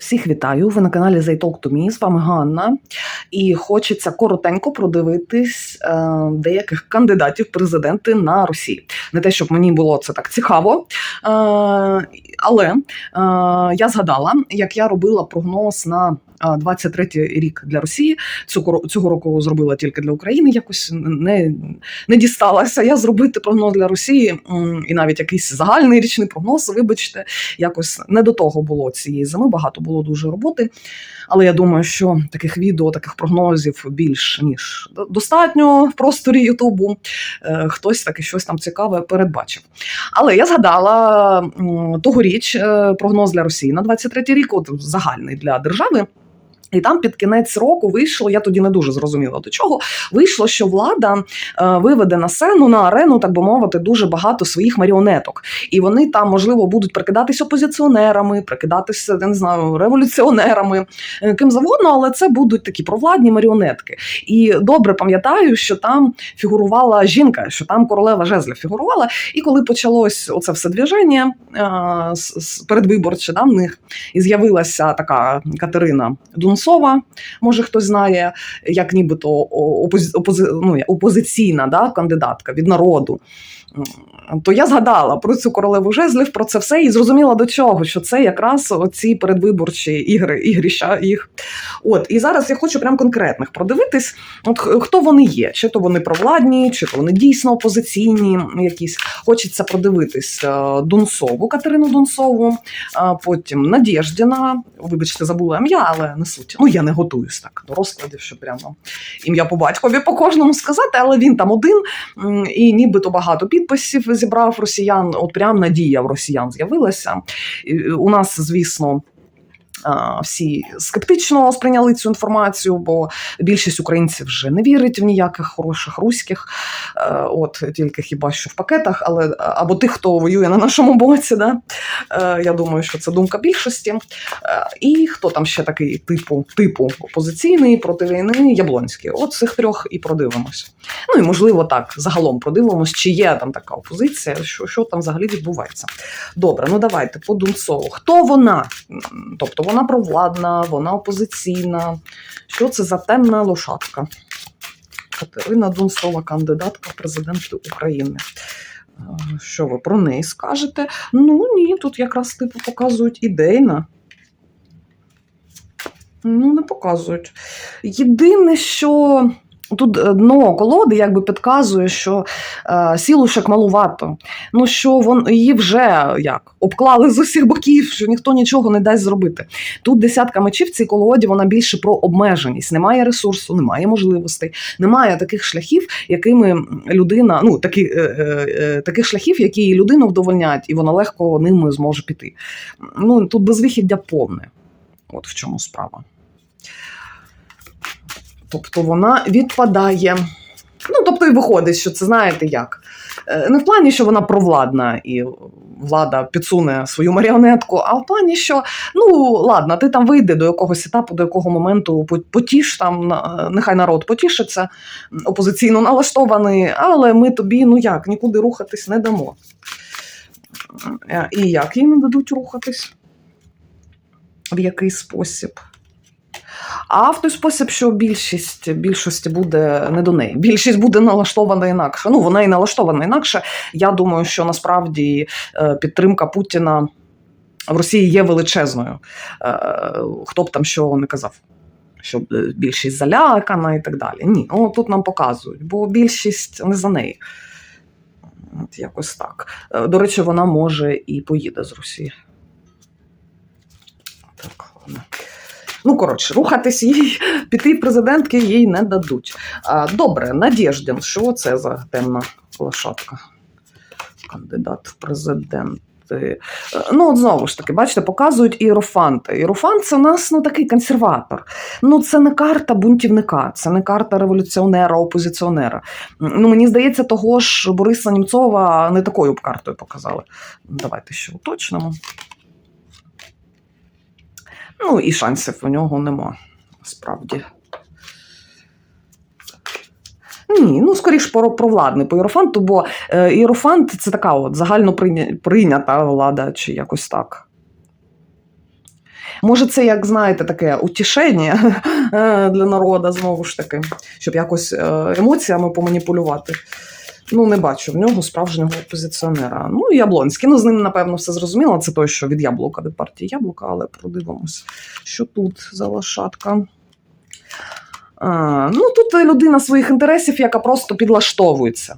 Всіх вітаю. Ви на каналі They Talk to Me. З вами Ганна. І хочеться коротенько продивитись е, деяких кандидатів президенти на Росії. Не те, щоб мені було це так цікаво. Е, але е, я згадала, як я робила прогноз на. 23-й рік для Росії цього, цього року зробила тільки для України. Якось не не дісталася я зробити прогноз для Росії і навіть якийсь загальний річний прогноз. Вибачте, якось не до того було цієї зими. Багато було дуже роботи. Але я думаю, що таких відео, таких прогнозів більш ніж достатньо в просторі Ютубу. Е, Хтось таки щось там цікаве передбачив. Але я згадала м, тогоріч е, прогноз для Росії на 23-й рік, от загальний для держави. І там під кінець року вийшло, я тоді не дуже зрозуміла до чого. Вийшло, що влада е, виведе на сцену на арену, так би мовити, дуже багато своїх маріонеток. І вони там, можливо, будуть прикидатись опозиціонерами, прикидатися, не знаю, революціонерами, е, ким завгодно, але це будуть такі провладні маріонетки. І добре пам'ятаю, що там фігурувала жінка, що там королева жезля фігурувала. І коли почалось оце все движення е, передвиборче, да, в них і з'явилася така Катерина Дунцова, може хтось знає, як нібито опози, опози, ну, опозиційна да, кандидатка від народу. То я згадала про цю королеву жезлів, про це все і зрозуміла до чого, що це якраз оці передвиборчі ігри, ігрища їх. От і зараз я хочу прям конкретних продивитись, от хто вони є, чи то вони провладні, чи то вони дійсно опозиційні. Якісь хочеться продивитись е, Дунцову, Катерину Дунцову, потім Надєждіна. Вибачте, забула ім'я, але не суть. Ну я не готуюсь так до розкладів, що прямо ім'я по батькові по кожному сказати, але він там один і нібито багато підписів зібрав росіян. От прям надія в росіян з'явилася. Е, У нас, звісно. Всі скептично сприйняли цю інформацію, бо більшість українців вже не вірить в ніяких хороших руських, е, от тільки хіба що в пакетах, але або тих, хто воює на нашому боці. Да? Е, Я думаю, що це думка більшості. Е, І хто там ще такий типу, типу опозиційний проти війни, Яблонський. От цих трьох і продивимось. Ну і можливо так загалом продивимось, чи є там така опозиція, що, що там взагалі відбувається. Добре, ну давайте по Дунцову. Хто вона? Тобто вона провладна, вона опозиційна. Що це за темна лошадка? Катерина Дунцова, кандидатка в президенти України. Е, Що ви про неї скажете? Ну ні, тут якраз типу показують ідейна. Ну, не показують. Єдине, що тут дно колоди якби підказує, що е, сілушек малувато. Ну, що вон, її вже як обклали з усіх боків, що ніхто нічого не дасть зробити. Тут десятка мечів в цій колоді вона більше про обмеженість. Немає ресурсу, немає можливостей, немає таких шляхів, якими людина, ну такі, е, е, е, таких шляхів, які її людину вдовольнять, і вона легко ними зможе піти. Ну тут безвихіддя повне. От в чому справа. Тобто вона відпадає. Ну, тобто, і виходить, що це знаєте як. Е, Не в плані, що вона провладна і влада підсуне свою маріонетку, а в плані, що ну ладно, ти там вийди до якогось етапу, до якого моменту потіш там, нехай народ потішиться, опозиційно налаштований, але ми тобі ну як, нікуди рухатись не дамо. Е, І як їй не дадуть рухатись? В який спосіб? А в той спосіб, що більшість більшості буде не до неї. Більшість буде налаштована інакше. Ну, вона і налаштована інакше. Я думаю, що насправді е, підтримка Путіна в Росії є величезною. Е, Хто б там що не казав. Що е, більшість залякана і так далі. Ні, ну тут нам показують, бо більшість не за неї. От якось так. До речі, вона може і поїде з Росії. Так, ладно. Ну, коротше, рухатись їй, піти президентки їй не дадуть. Добре, Надєждін, що це за темна лошадка? Кандидат в президенти. Е, Ну, от знову ж таки, бачите, показують іерофанти. Іерофант це у нас ну, такий консерватор. Ну, це не карта бунтівника, це не карта революціонера, опозиціонера. Ну, мені здається, того ж Бориса Німцова не такою б картою показали. Давайте ще уточнимо. Ну, і шансів у нього нема, справді. Ні, ну скоріш про, про владний по Єрофанту, бо е, Єрофант це така от загально прийнята влада, чи якось так. Може, це, як знаєте, таке утішення е, для народу, знову ж таки, щоб якось е, емоціями поманіпулювати. Ну, не бачу в нього справжнього опозиціонера. Ну, Яблонський. Ну, з ним, напевно, все зрозуміло. Це той, що від яблука, від партії яблука, але продивимось, що тут за лошадка. Ну, тут людина своїх інтересів, яка просто підлаштовується.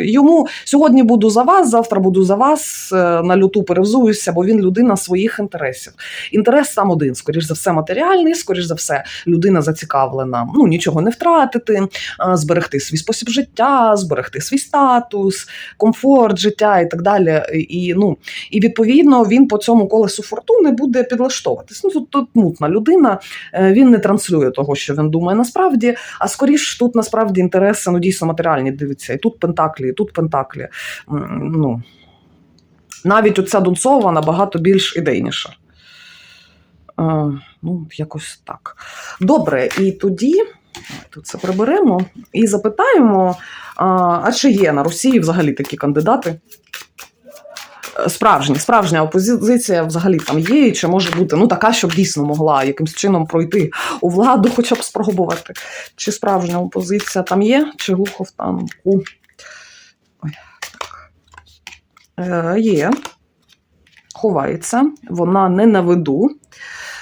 Йому сьогодні буду за вас, завтра буду за вас, е, на люту перевзуюся, бо він людина своїх інтересів. Інтерес сам один, скоріш за все, матеріальний, скоріш за все, людина зацікавлена. Ну, нічого не втратити, зберегти свій спосіб життя, зберегти свій статус, комфорт життя і так далі. І, ну, і відповідно він по цьому колесу фортуни буде підлаштовуватись. Ну, тут, тут мутна людина, е, він не транслює того, що він думає насправді, а скоріш тут насправді інтереси ну, дійсно матеріальні дивиться. І тут пентаклі, і тут пентаклі. Ну, навіть оця Дунцова набагато більш ідейніша. Е, ну, якось так. Добре, і тоді тут це приберемо і запитаємо, а, а чи є на Росії взагалі такі кандидати? Справжні, справжня опозиція взагалі там є, чи може бути? Ну така, щоб дійсно могла якимсь чином пройти у владу, хоча б спробувати. Чи справжня опозиція там є, чи глухов там? У. Ой. Е, є, ховається, вона не на виду,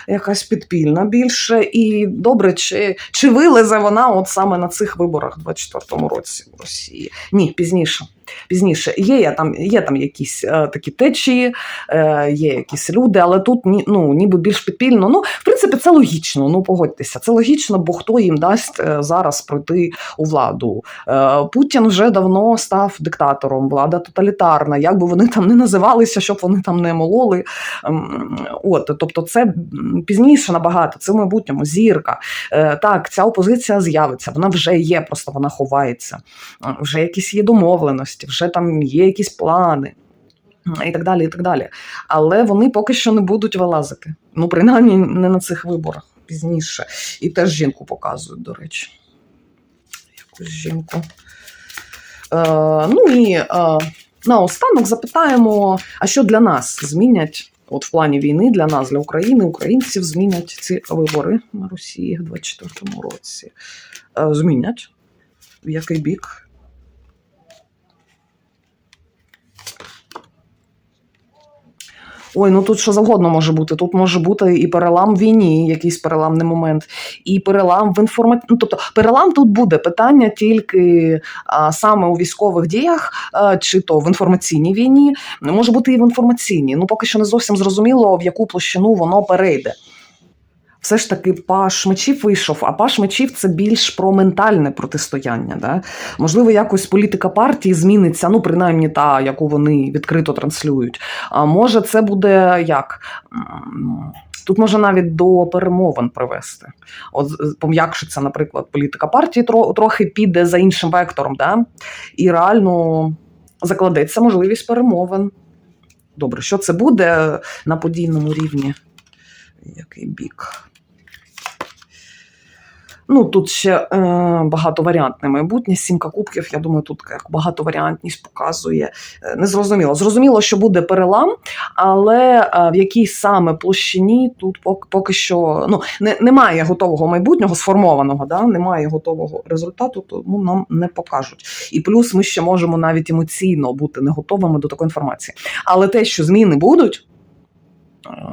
якась підпільна більше. І добре, чи, чи вилезе вона от саме на цих виборах у 24-му році в Росії? Ні, пізніше. Пізніше є, є там, є там якісь е, такі течії, е, є якісь люди, але тут ні, ну, ніби більш підпільно. Ну, в принципі, це логічно. Ну, погодьтеся, це логічно, бо хто їм дасть е, зараз пройти у владу? Е, Путін вже давно став диктатором, влада тоталітарна. Як би вони там не називалися, щоб вони там не мололи. Ем, От, тобто, це пізніше набагато, це в майбутньому зірка. Е, Так, ця опозиція з'явиться, вона вже є, просто вона ховається. Е, Вже якісь є домовленості, вже там є якісь плани. І так далі, і так далі. Але вони поки що не будуть вилазити. Ну, принаймні, не на цих виборах пізніше. І теж жінку показують, до речі. Якусь жінку. Е, ну і е, наостанок запитаємо: а що для нас змінять? От в плані війни для нас, для України, українців змінять ці вибори на Росії в 24-му році. Е, змінять. В який бік? Ой, ну тут що завгодно може бути. Тут може бути і перелам в війні, якийсь переламний момент, і перелам в інформаті... Ну, тобто перелам тут буде питання тільки а, саме у військових діях, а, чи то в інформаційній війні, може бути і в інформаційній. Ну поки що не зовсім зрозуміло, в яку площину воно перейде. Все ж таки паш мечів вийшов, а паш мечів це більш про ментальне протистояння. Да? Можливо, якось політика партії зміниться, ну принаймні та, яку вони відкрито транслюють. А може, це буде як? Тут може навіть до перемовин привести. От пом'якшиться, наприклад, політика партії трохи піде за іншим вектором, да? і реально закладеться можливість перемовин. Добре, що це буде на подійному рівні? Який бік? Ну, тут ще е, багатоваріантне майбутнє. Сімка кубків, я думаю, тут як багатоваріантність показує. Е, Незрозуміло. Зрозуміло, що буде перелам, але е, в якій саме площині тут поки, поки що ну, не, немає готового майбутнього, сформованого, да? немає готового результату, тому нам не покажуть. І плюс ми ще можемо навіть емоційно бути не готовими до такої інформації. Але те, що зміни будуть.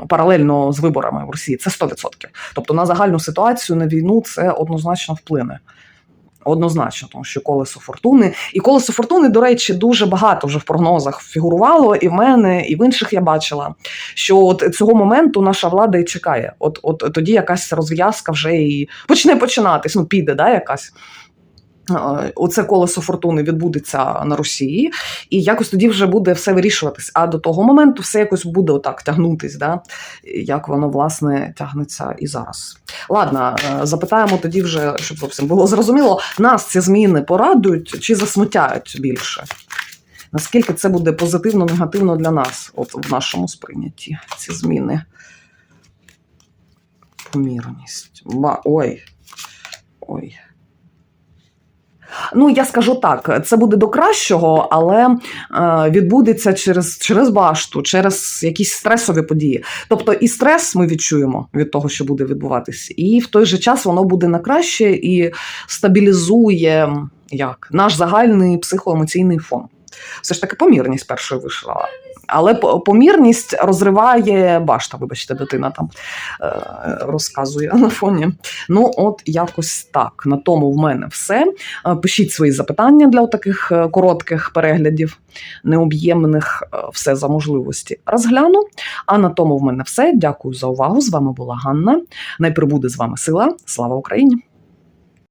Паралельно з виборами в Росії це 100%. Тобто на загальну ситуацію на війну це однозначно вплине. Однозначно, тому що колесо фортуни. І колесо фортуни, до речі, дуже багато вже в прогнозах фігурувало, і в мене, і в інших я бачила, що от цього моменту наша влада і чекає. От, от тоді якась розв'язка вже і почне починатись, ну піде, да, якась. Е, Оце колесо фортуни відбудеться на Росії, і якось тоді вже буде все вирішуватись. А до того моменту все якось буде отак тягнутись, да? як воно власне тягнеться і зараз. Ладно, е, запитаємо тоді вже, щоб зовсім було зрозуміло, нас ці зміни порадують чи засмутяють більше? Наскільки це буде позитивно, негативно для нас, от в нашому сприйнятті ці зміни? Помірність. Ба, ой. Ой. Ну, я скажу так, це буде до кращого, але е, відбудеться через, через башту, через якісь стресові події. Тобто і стрес ми відчуємо від того, що буде відбуватись, і в той же час воно буде на краще і стабілізує як наш загальний психоемоційний фон. Все ж таки помірність першою вийшла. Але по- помірність розриває башта, вибачте, дитина там е, розказує на фоні. Ну, от якось так. На тому в мене все. Е, Пишіть свої запитання для таких коротких переглядів, необ'ємних, е, все за можливості розгляну. А на тому в мене все. Дякую за увагу. З вами була Ганна. Най прибуде з вами сила. Слава Україні!